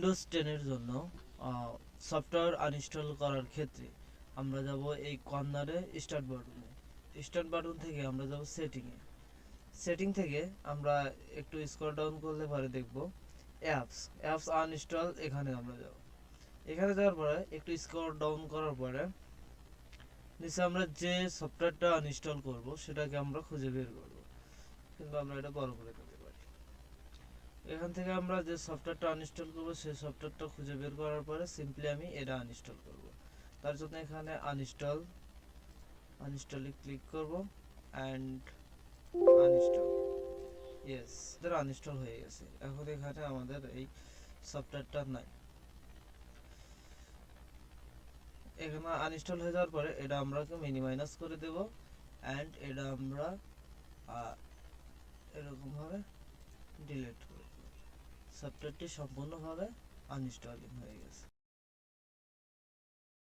Windows টেনের জন্য software uninstall করার ক্ষেত্রে আমরা যাব এই কর্নারে স্টার্ট বাটনে স্টার্ট বাটন থেকে আমরা যাব সেটিংয়ে সেটিং থেকে আমরা একটু স্ক্রল ডাউন করলে পরে দেখব অ্যাপস অ্যাপস আনইনস্টল এখানে আমরা যাব। এখানে যাওয়ার পরে, একটু স্ক্রল ডাউন করার পরে, নিচে আমরা যে সফটওয়্যারটা আনইনস্টল করব, সেটাকে আমরা খুঁজে বের করব। কিন্তু আমরা এটা বড় করে পারি এখান থেকে আমরা যে সফটওয়্যারটা আনইনস্টল করব সেই সফটওয়্যারটা খুঁজে বের করার পরে সিম্পলি আমি এটা আনইনস্টল করব। তার জন্য এখানে আনইনস্টল আনইনস্টলে ক্লিক করব অ্যান্ড আনইনস্টল ইয়েস এটা আনইনস্টল হয়ে গেছে। এখন এখানে আমাদের এই সফটওয়্যারটা নাই। এখানে আনইনস্টল হয়ে যাওয়ার পরে এটা আমরা মিনি মাইনাস করে দেব অ্যান্ড এটা আমরা আহ, এরকম ভাবে ডিলিট করে সফটওয়্যারটি সম্পূর্ণভাবে আনইনস্টলিং হয়ে গেছে।